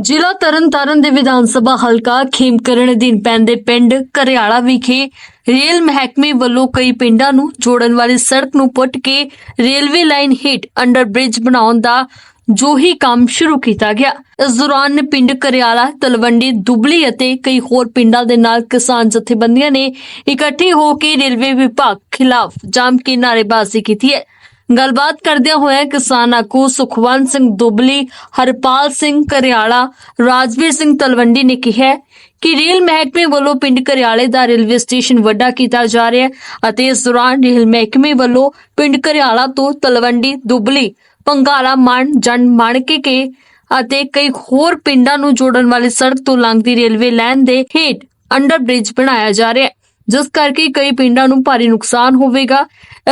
ਜ਼ਿਲ੍ਹਾ ਤਰਨਤਾਰਨ ਦੇ ਵਿਧਾਨ ਸਭਾ ਹਲਕਾ ਖੇਮਕਰਨ ਅਧੀਨ ਪੈਂਦੇ ਪਿੰਡ ਕਰਿਆਲਾ ਵਿਖੇ ਰੇਲ ਮਹਿਕਮੇ ਵੱਲੋਂ ਕਈ ਪਿੰਡਾਂ ਨੂੰ ਜੋੜਨ ਵਾਲੀ ਸੜਕ ਨੂੰ ਪੁੱਟ ਕੇ ਰੇਲਵੇ ਲਾਈਨ ਹੇਠ ਅੰਡਰ ਬ੍ਰਿਜ ਬਣਾਉਣ ਦਾ ਜੋ ਹੀ ਕੰਮ ਸ਼ੁਰੂ ਕੀਤਾ ਗਿਆ। ਇਸ ਦੌਰਾਨ ਪਿੰਡ ਕਰਿਆਲਾ, ਤਲਵੰਡੀ, ਦੁਬਲੀ ਅਤੇ ਕਈ ਹੋਰ ਪਿੰਡਾਂ ਦੇ ਨਾਲ ਕਿਸਾਨ ਜਥੇਬੰਦੀਆਂ ਨੇ ਇਕੱਠੇ ਹੋ ਕੇ ਰੇਲਵੇ ਵਿਭਾਗ ਖਿਲਾਫ ਜਾਮ ਕੇ ਨਾਅਰੇਬਾਜ਼ੀ ਕੀਤੀ ਹੈ। ਗੱਲਬਾਤ ਕਰਦਿਆਂ ਹੋਇਆ ਕਿਸਾਨ ਆਗੂ ਸੁਖਵੰਤ ਸਿੰਘ ਦੁਬਲੀ, ਹਰਪਾਲ ਸਿੰਘ ਕਰਿਆਲਾ, ਰਾਜਵੀਰ ਸਿੰਘ ਤਲਵੰਡੀ ਨੇ ਕਿਹਾ ਕਿ ਰੇਲ ਮਹਿਕਮੇ ਵੱਲੋਂ ਪਿੰਡ ਕਰਿਆਲੇ ਦਾ ਰੇਲਵੇ ਸਟੇਸ਼ਨ ਵੱਡਾ ਕੀਤਾ ਜਾ ਰਿਹਾ ਹੈ ਅਤੇ ਇਸ ਦੌਰਾਨ ਰੇਲ ਮਹਿਕਮੇ ਵੱਲੋਂ ਪਿੰਡ ਕਰਿਆਲਾ ਤੋਂ ਤਲਵੰਡੀ, ਦੁਬਲੀ, ਪੰਗਾਲਾ ਮਣ, ਜਨ ਮਣਕੇ ਕੇ ਅਤੇ ਕਈ ਹੋਰ ਪਿੰਡਾਂ ਨੂੰ ਜੋੜਨ ਵਾਲੀ ਸੜਕ ਤੋਂ ਲੰਘਦੀ ਰੇਲਵੇ ਲਾਈਨ ਦੇ ਹੇਠ ਅੰਡਰ ਬ੍ਰਿਜ ਬਣਾਇਆ ਜਾ ਰਿਹਾ ਹੈ। ਜਿਸ ਕਰਕੇ ਕਈ ਪਿੰਡਾਂ ਨੂੰ ਭਾਰੀ ਨੁਕਸਾਨ ਹੋਵੇਗਾ।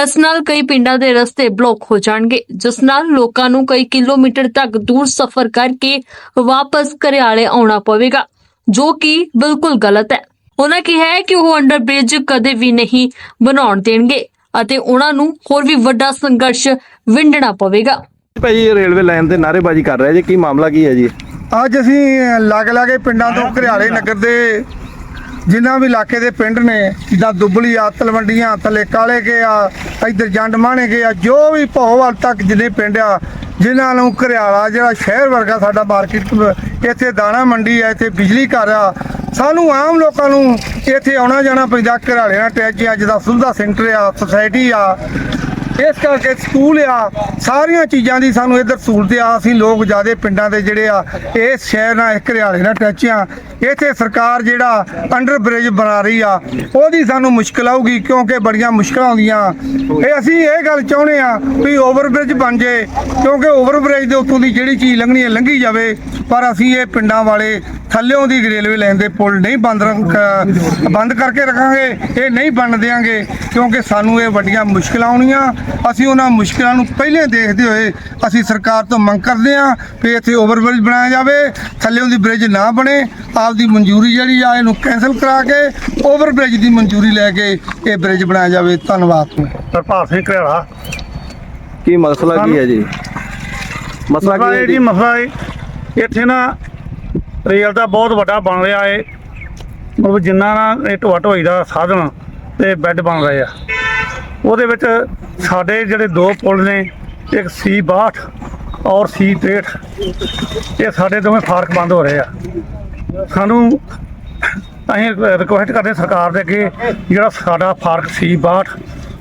ਇਸ ਨਾਲ ਕਈ ਪਿੰਡਾਂ ਦੇ ਰਸਤੇ ਬਲੌਕ ਹੋ ਜਾਣਗੇ ਜਿਸ ਨਾਲ ਲੋਕਾਂ ਨੂੰ ਕਈ ਕਿਲੋਮੀਟਰ ਤੱਕ ਦੂਰ ਸਫ਼ਰ ਕਰਕੇ ਵਾਪਸ ਘਰਿਆਲੇ ਆਉਣਾ ਪਵੇਗਾ ਜੋ ਕਿ ਬਿਲਕੁਲ ਗਲਤ ਹੈ। ਉਹਨਾਂ ਕਿਹਾ ਹੈ ਕਿ ਉਹ ਅੰਡਰ ਬ੍ਰਿਜ ਕਦੇ ਵੀ ਨਹੀਂ ਬਣਾਉਣ ਦੇਣਗੇ ਅਤੇ ਉਹਨਾਂ ਨੂੰ ਹੋਰ ਵੀ ਵੱਡਾ ਸੰਘਰਸ਼ ਵਿੰਡਣਾ ਪਵੇਗਾ। ਭਾਈ ਇਹ ਰੇਲਵੇ ਲਾਈਨ ਤੇ ਨਾਅਰੇਬਾਜ਼ੀ ਕਰ ਰਿਹਾ ਜੀ ਕੀ ਮਾਮਲਾ ਕੀ ਹੈ ਜੀ? ਅੱਜ ਅਸੀਂ ਲਾਗੇ ਲਾਗੇ ਪਿੰਡਾਂ ਤੋਂ ਘਰਿਆਲੇ ਨਗਰ ਦੇ ਜਿਨ੍ਹਾਂ ਵੀ ਇਲਾਕੇ ਦੇ ਪਿੰਡ ਨੇ, ਜਿੱਦਾਂ ਦੁੱਬਲੀ ਆ, ਤਲਵੰਡੀਆਂ, ਥੱਲੇ ਕਾਲੇ ਕੇ ਆ, ਇੱਧਰ ਜੰਡ ਮਾਣੇ ਕੇ ਆ, ਜੋ ਵੀ ਭੋਵਾਲ ਤੱਕ ਜਿੰਨੇ ਪਿੰਡ ਆ, ਜਿਨ੍ਹਾਂ ਨੂੰ ਘਰਿਆਲਾ, ਜਿਹੜਾ ਸ਼ਹਿਰ ਵਰਗਾ ਸਾਡਾ ਮਾਰਕੀਟ, ਇੱਥੇ ਦਾਣਾ ਮੰਡੀ ਆ, ਇੱਥੇ ਬਿਜਲੀ ਘਰ ਆ, ਸਾਨੂੰ ਆਮ ਲੋਕਾਂ ਨੂੰ ਇੱਥੇ ਆਉਣਾ ਜਾਣਾ ਪੈਂਦਾ, ਘਰਿਆਲੇ ਨਾਲ ਅਟੈਚ ਆ, ਜਿੱਦਾਂ ਸੁਵਿਧਾ ਸੈਂਟਰ ਆ, ਸੁਸਾਇਟੀ ਆ ਇਸ ਕਰਕੇ ਸਕੂਲ ਆ, ਸਾਰੀਆਂ ਚੀਜ਼ਾਂ ਦੀ ਸਾਨੂੰ ਇੱਧਰ ਸਹੂਲਤ ਆ। ਅਸੀਂ ਲੋਕ ਜਿਆਦੇ ਪਿੰਡਾਂ ਦੇ ਜਿਹੜੇ ਆ ਇਸ ਸ਼ਹਿਰ ਨਾਲ ਇਸ ਘਰਿਆਲੇ ਨਾਲ ਟੱਚ ਆ। ਇੱਥੇ ਸਰਕਾਰ ਜਿਹੜਾ ਅੰਡਰ ਬ੍ਰਿਜ ਬਣਾ ਰਹੀ ਆ, ਉਹਦੀ ਸਾਨੂੰ ਮੁਸ਼ਕਲ ਆਊਗੀ ਕਿਉਂਕਿ ਬੜੀਆਂ ਮੁਸ਼ਕਲਾਂ ਆਉਂਦੀਆਂ। ਇਹ ਅਸੀਂ ਇਹ ਗੱਲ ਚਾਹੁੰਦੇ ਆ ਵੀ ਓਵਰ ਬ੍ਰਿਜ ਬਣ ਜੇ, ਕਿਉਂਕਿ ਓਵਰ ਬ੍ਰਿਜ ਦੇ ਉੱਤੋਂ ਦੀ ਜਿਹੜੀ ਚੀਜ਼ ਲੰਘਣੀ ਹੈ ਲੰਘੀ ਜਾਵੇ। ਪਰ ਅਸੀਂ ਇਹ ਪਿੰਡਾਂ ਵਾਲੇ ਥੱਲਿਓਂ ਦੀ ਰੇਲਵੇ ਲਾਈਨ ਦੇ ਪੁਲ ਨਹੀਂ ਬੰਦ ਰੱਖ- ਬੰਦ ਕਰਕੇ ਰੱਖਾਂਗੇ, ਇਹ ਨਹੀਂ ਬਣ ਦਿਆਂਗੇ, ਕਿਉਂਕਿ ਸਾਨੂੰ ਇਹ ਵੱਡੀਆਂ ਮੁਸ਼ਕਲਾਂ ਆਉਣੀਆਂ। ਅਸੀਂ ਉਹਨਾਂ ਮੁਸ਼ਕਲਾਂ ਨੂੰ ਪਹਿਲੇ ਦੇਖਦੇ ਹੋਏ ਅਸੀਂ ਸਰਕਾਰ ਤੋਂ ਮੰਗ ਕਰਦੇ ਹਾਂ ਵੀ ਇੱਥੇ ਓਵਰਬ੍ਰਿਜ ਬਣਾਇਆ ਜਾਵੇ ਥੱਲਿਓਂ ਦੀ ਬ੍ਰਿਜ ਨਾ ਬਣੇ ਆਪਦੀ ਮਨਜ਼ੂਰੀ ਜਿਹੜੀ ਆ ਇਹਨੂੰ ਕੈਨਸਲ ਕਰਾ ਕੇ ਓਵਰਬ੍ਰਿਜ ਦੀ ਮਨਜ਼ੂਰੀ ਲੈ ਕੇ ਇਹ ਬ੍ਰਿਜ ਬਣਾਇਆ ਜਾਵੇ। ਧੰਨਵਾਦ। ਹਰਪਾਲ ਸਿੰਘ ਘਰਿਆਲਾ। ਕੀ ਮਸਲਾ ਕੀ ਹੈ ਜੀ? ਮਸਲਾ ਕੀ ਹੈ ਜੀ ਮਸਲਾ ਇਹ ਇੱਥੇ ਨਾ ਰੇਲ ਦਾ ਬਹੁਤ ਵੱਡਾ ਬਣ ਰਿਹਾ ਏ। ਮਤਲਬ ਜਿੰਨਾ ਨਾ ਇਹ ਢੋਆ ਢੋਈ ਦਾ ਸਾਧਨ ਤੇ ਬੈੱਡ ਬਣ ਰਹੇ ਆ। ਉਹਦੇ ਵਿੱਚ ਸਾਡੇ ਜਿਹੜੇ ਦੋ ਪੁਲ ਨੇ, ਇੱਕ ਸੀ 62 ਔਰ ਸੀ 63 ਇਹ ਸਾਡੇ ਦੋਵੇਂ ਫਾਰਕ ਬੰਦ ਹੋ ਰਹੇ ਆ। ਸਾਨੂੰ ਅਸੀਂ ਰਿਕੁਐਸਟ ਕਰਦੇ ਸਰਕਾਰ ਦੇ ਅੱਗੇ ਜਿਹੜਾ ਸਾਡਾ ਫਾਰਕ ਸੀ 62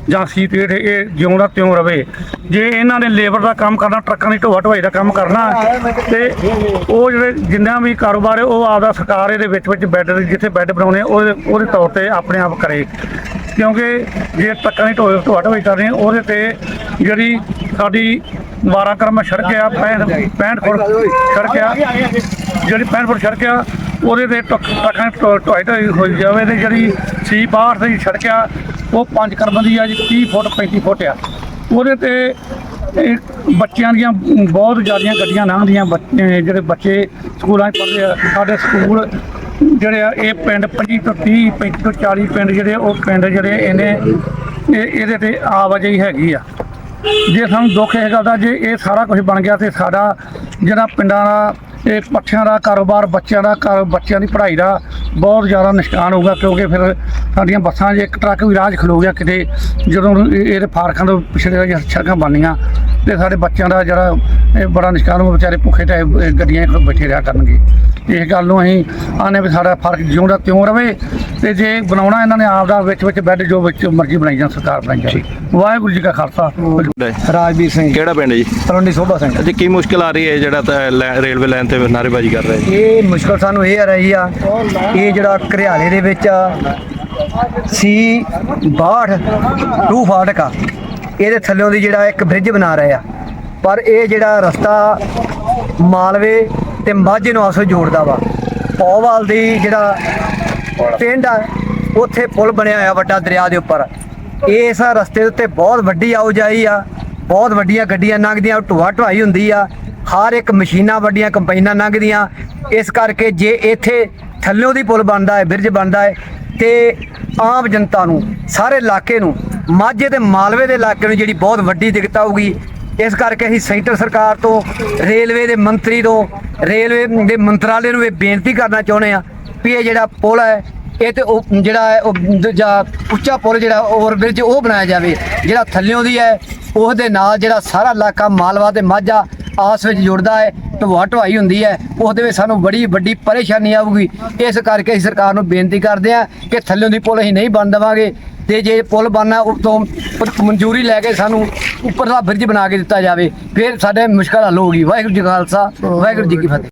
ਜਾਂ ਸੀ 63 ਇਹ ਜਿਉਂਦਾ ਤਿਉਂ ਰਵੇ। ਜੇ ਇਹਨਾਂ ਨੇ ਲੇਬਰ ਦਾ ਕੰਮ ਕਰਨਾ, ਟਰੱਕਾਂ ਦੀ ਢੋਆ ਢੋਆਈ ਦਾ ਕੰਮ ਕਰਨਾ, ਤੇ ਉਹ ਜਿਹੜੇ ਜਿੰਨਾ ਵੀ ਕਾਰੋਬਾਰ ਹੈ, ਉਹ ਆਪਦਾ ਸਰਕਾਰ ਇਹਦੇ ਵਿੱਚ ਵਿੱਚ ਬੈੱਡ ਜਿੱਥੇ ਬੈੱਡ ਬਣਾਉਣੇ ਉਹਦੇ ਉਹਦੇ ਤੌਰ ਤੇ ਆਪਣੇ ਆਪ ਕਰੇ। ਕਿਉਂਕਿ ਜੇ ਟਰੱਕਾਂ ਦੀ ਢੋਆ ਢੋਆ ਢੋਆਈ ਕਰਨੀ ਉਹਦੇ ਤੇ ਜਿਹੜੀ ਸਾਡੀ 12 ਕਰਮ ਸੜਕ ਆ 65 65 ਫੁੱਟ ਸੜਕ ਆ ਜਿਹੜੀ 65 ਫੁੱਟ ਸੜਕ ਆ ਉਹਦੇ ਤੇ ਟਰੱਕ- ਟਰੱਕਾਂ ਦੀ ਢੋ- ਢੋਆਈ ਢੋਆਈ ਜਾਵੇ ਤੇ ਜਿਹੜੀ ਸੀ 62 ਦੀ ਸੜਕ ਆ ਉਹ ਪੰਜ ਕਰਮ ਦੀ ਆ ਜੀ 30 ਫੁੱਟ 35 ਫੁੱਟ ਆ। ਉਹਦੇ ਤੇ ਇਹ ਬੱਚਿਆਂ ਦੀਆਂ ਬਹੁਤ ਜ਼ਿਆਦੀਆਂ ਗੱਡੀਆਂ ਲੰਘਦੀਆਂ ਬੱਚੇ, ਜਿਹੜੇ ਬੱਚੇ ਸਕੂਲਾਂ 'ਚ ਪੜ੍ਹਦੇ ਆ, ਸਾਡੇ ਸਕੂਲ ਜਿਹੜੇ ਆ, ਇਹ ਪਿੰਡ 25 ਤੋਂ 30 35 ਤੋਂ 40 ਪਿੰਡ ਜਿਹੜੇ, ਉਹ ਪਿੰਡ ਜਿਹੜੇ ਇਹਨੇ, ਇਹ ਇਹਦੇ ਤੇ ਆਵਾਜਾਈ ਹੈਗੀ ਆ। ਜੇ ਸਾਨੂੰ ਦੁੱਖ ਇਹ ਗੱਲ ਦਾ ਜੇ ਇਹ ਸਾਰਾ ਕੁਝ ਬਣ ਗਿਆ ਤੇ ਸਾਡਾ ਜਿਹੜਾ ਪਿੰਡਾਂ ਦਾ ਇਹ ਪੱਠਿਆਂ ਦਾ ਕਾਰੋਬਾਰ, ਬੱਚਿਆਂ ਦਾ ਕਾਰ, ਬੱਚਿਆਂ ਦੀ ਪੜ੍ਹਾਈ ਦਾ ਬਹੁਤ ਜ਼ਿਆਦਾ ਨੁਕਸਾਨ ਹੋਊਗਾ ਕਿਉਂਕਿ ਫਿਰ ਸਾਡੀਆਂ ਬੱਸਾਂ 'ਚ ਇੱਕ ਟਰੱਕ ਵੀ ਰਾਹ 'ਚ ਖਲੋ ਗਿਆ ਕਿਤੇ, ਜਦੋਂ ਇਹਦੇ ਫਾਰਕਾਂ ਤੋਂ ਪਿਛੜੇ ਸੜਕਾਂ ਬਣਨੀਆਂ ਤੇ ਸਾਡੇ ਬੱਚਿਆਂ ਦਾ ਜਿਹੜਾ ਇਹ ਬੜਾ ਨੁਕਸਾਨ ਹੋਊ ਵਿਚਾਰੇ ਭੁੱਖੇ ਤੇ ਗੱਡੀਆਂ ਬੈਠੇ ਰਿਹਾ ਕਰਨਗੇ। ਇਸ ਗੱਲ ਨੂੰ ਅਸੀਂ ਆਨੇ ਵੀ ਸਾਡਾ ਫ਼ਰਕ ਜਿਉਂਦਾ ਤਿਉਂ ਰਵੇ ਤੇ ਜੇ ਬਣਾਉਣਾ ਇਹਨਾਂ ਨੇ ਆਪ ਦਾ ਵਿੱਚ ਵਿੱਚ ਬੈੱਡ ਜੋ ਵਿੱਚ ਮਰਜ਼ੀ ਬਣਾਈ ਜਾਣ ਸਰਕਾਰ ਬਣਾਈ ਜਾਵੇ। ਵਾਹਿਗੁਰੂ ਜੀ ਕਾ ਖਾਲਸਾ ਰਾਜਵੀਰ ਸਿੰਘ। ਕਿਹੜਾ ਪਿੰਡ ਜੀ? ਤਲਵੰਡੀ ਸੋਭਾ ਸਿੰਘ। ਤੇ ਕੀ ਮੁਸ਼ਕਲ ਆ ਰਹੀ ਹੈ ਜਿਹੜਾ ਰੇਲਵੇ ਲਾਈਨ ਤੇ ਨਾਅਰੇਬਾਜ਼ੀ ਕਰ ਰਿਹਾ ਜੀ ਇਹ ਮੁਸ਼ਕਲ ਸਾਨੂੰ ਇਹ ਆ ਰਹੀ ਆ ਇਹ ਜਿਹੜਾ ਘਰਿਆਲੇ ਦੇ ਵਿੱਚ ਸੀ 62 ਟੂ ਫਾਟਕ ਆ। ਇਹਦੇ ਥੱਲਿਓਂ ਦੀ ਜਿਹੜਾ ਇੱਕ ਬ੍ਰਿਜ ਬਣਾ ਰਹੇ ਆ। ਪਰ ਇਹ ਜਿਹੜਾ ਰਸਤਾ ਮਾਲਵੇ ਤੇ ਮਾਝੇ ਨੂੰ ਆਪਸ ਵਿੱਚ ਜੋੜਦਾ ਵਾ। ਪੌਵਾਲ ਦੀ ਜਿਹੜਾ ਪਿੰਡ ਆ, ਉੱਥੇ ਪੁਲ ਬਣਿਆ ਹੋਇਆ ਵੱਡਾ ਦਰਿਆ ਦੇ ਉੱਪਰ। ਇਸ ਰਸਤੇ ਦੇ ਉੱਤੇ ਬਹੁਤ ਵੱਡੀ ਆਉਜਾਈ ਆ, ਬਹੁਤ ਵੱਡੀਆਂ ਗੱਡੀਆਂ ਲੰਘਦੀਆਂ, ਢੋਆ ਢੁਆਈ ਹੁੰਦੀ ਆ। ਹਰ ਇੱਕ ਮਸ਼ੀਨਾਂ ਵੱਡੀਆਂ ਕੰਪਾਈਨਾਂ ਲੰਘਦੀਆਂ। ਇਸ ਕਰਕੇ ਜੇ ਇੱਥੇ ਥੱਲਿਓਂ ਦੀ ਪੁਲ ਬਣਦਾ ਹੈ ਬ੍ਰਿਜ ਬਣਦਾ ਹੈ, ਤੇ ਆਮ ਜਨਤਾ ਨੂੰ, ਸਾਰੇ ਇਲਾਕੇ ਨੂੰ ਮਾਝੇ ਤੇ ਮਾਲਵੇ ਦੇ ਇਲਾਕੇ ਨੂੰ ਜਿਹੜੀ ਬਹੁਤ ਵੱਡੀ ਦਿੱਕਤ ਆਊਗੀ, ਇਸ ਕਰਕੇ ਅਸੀਂ ਸੈਂਟਰ ਸਰਕਾਰ ਤੋਂ, ਰੇਲਵੇ ਦੇ ਮੰਤਰੀ ਤੋਂ, ਰੇਲਵੇ ਦੇ ਮੰਤਰਾਲੇ ਨੂੰ ਇਹ ਬੇਨਤੀ ਕਰਨਾ ਚਾਹੁੰਦੇ ਆ ਵੀ ਇਹ ਜਿਹੜਾ ਪੁਲ ਹੈ, ਇਹ ਤੇ ਉਹ ਜਿਹੜਾ ਹੈ, ਉਹ ਦੂਜਾ ਉੱਚਾ ਪੁਲ ਜਿਹੜਾ ਓਵਰ ਬ੍ਰਿਜ ਉਹ ਬਣਾਇਆ ਜਾਵੇ, ਜਿਹੜਾ ਥੱਲਿਓਂ ਦੀ ਹੈ ਉਸ ਦੇ ਨਾਲ ਜਿਹੜਾ ਸਾਰਾ ਇਲਾਕਾ ਮਾਲਵਾ ਤੇ ਮਾਝਾ ਆਸ ਵਿੱਚ ਜੁੜਦਾ ਹੈ, ਢਵਾ ਢਵਾਈ ਹੁੰਦੀ ਹੈ ਉਸ ਦੇ ਵਿੱਚ ਸਾਨੂੰ ਬੜੀ ਵੱਡੀ ਪਰੇਸ਼ਾਨੀ ਆਊਗੀ। ਇਸ ਕਰਕੇ ਅਸੀਂ ਸਰਕਾਰ ਨੂੰ ਬੇਨਤੀ ਕਰਦੇ ਹਾਂ ਕਿ ਥੱਲਿਓਂ ਦੀ ਪੁਲ ਅਸੀਂ ਨਹੀਂ ਬਣ ਦੇਵਾਂਗੇ। ਤੇ ਜੇ ਪੁਲ ਬਣਨਾ ਤੋਂ ਮਨਜ਼ੂਰੀ ਲੈ ਕੇ ਸਾਨੂੰ ਉੱਪਰਲਾ ਬ੍ਰਿਜ ਬਣਾ ਕੇ ਦਿੱਤਾ ਜਾਵੇ, ਫਿਰ ਸਾਡੇ ਮੁਸ਼ਕਲ ਹੱਲ ਹੋਊਗੀ। ਵਾਹਿਗੁਰੂ ਜੀ ਖਾਲਸਾ, ਵਾਹਿਗੁਰੂ ਜੀ ਕੀ ਫਤਿਹ।